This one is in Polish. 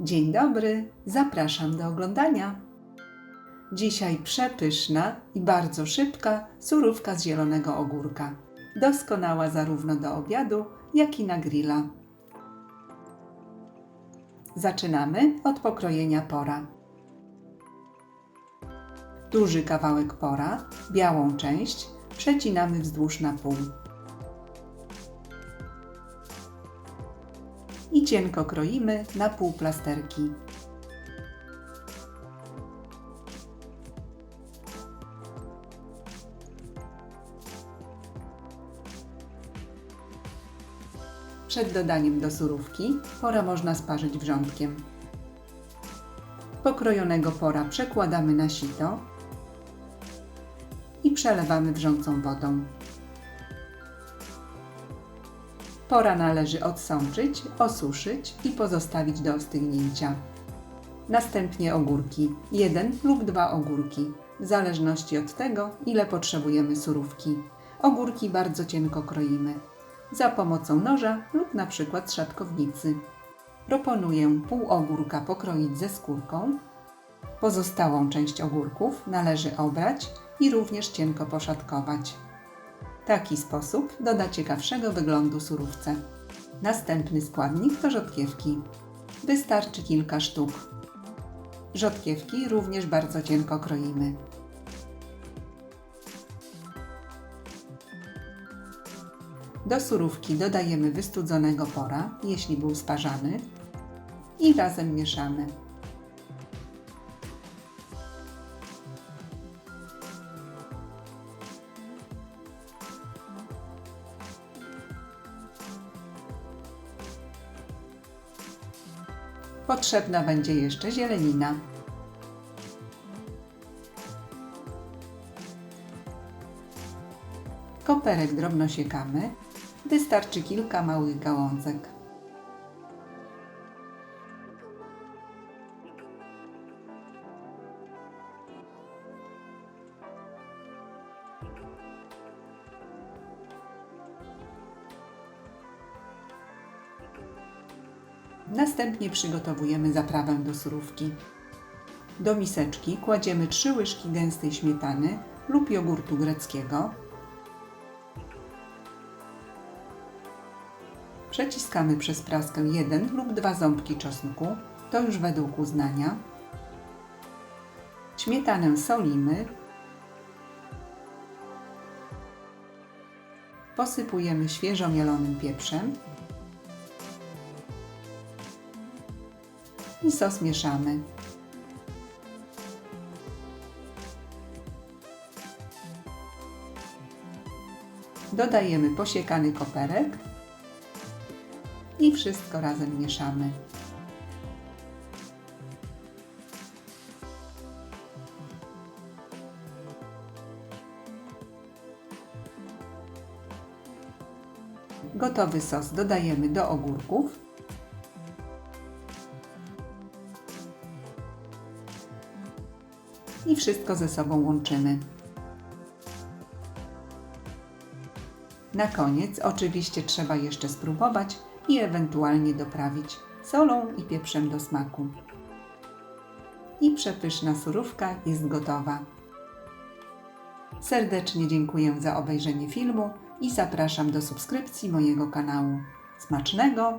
Dzień dobry, zapraszam do oglądania. Dzisiaj przepyszna i bardzo szybka surówka z zielonego ogórka. Doskonała zarówno do obiadu, jak i na grilla. Zaczynamy od pokrojenia pora. Duży kawałek pora, białą część, przecinamy wzdłuż na pół. I cienko kroimy na pół plasterki. Przed dodaniem do surówki pora można sparzyć wrzątkiem. Pokrojonego pora przekładamy na sito i przelewamy wrzącą wodą. Pora należy odsączyć, osuszyć i pozostawić do ostygnięcia. Następnie ogórki, jeden lub dwa ogórki, w zależności od tego, ile potrzebujemy surówki. Ogórki bardzo cienko kroimy za pomocą noża lub na przykład szatkownicy. Proponuję pół ogórka pokroić ze skórką. Pozostałą część ogórków należy obrać i również cienko poszatkować. Taki sposób doda ciekawszego wyglądu surówce. Następny składnik to rzodkiewki. Wystarczy kilka sztuk. Rzodkiewki również bardzo cienko kroimy. Do surówki dodajemy wystudzonego pora, jeśli był sparzany, i razem mieszamy. Potrzebna będzie jeszcze zielenina. Koperek drobno siekamy. Wystarczy kilka małych gałązek. Następnie przygotowujemy zaprawę do surówki. Do miseczki kładziemy 3 łyżki gęstej śmietany lub jogurtu greckiego, Przeciskamy przez praskę jeden lub dwa ząbki czosnku, to już według uznania. Śmietanę solimy. Posypujemy świeżo mielonym pieprzem. I sos mieszamy. Dodajemy posiekany koperek i wszystko razem mieszamy. Gotowy sos dodajemy do ogórków. I wszystko ze sobą łączymy. Na koniec oczywiście trzeba jeszcze spróbować, i ewentualnie doprawić solą i pieprzem do smaku. I przepyszna surówka jest gotowa. Serdecznie dziękuję za obejrzenie filmu i zapraszam do subskrypcji mojego kanału. Smacznego!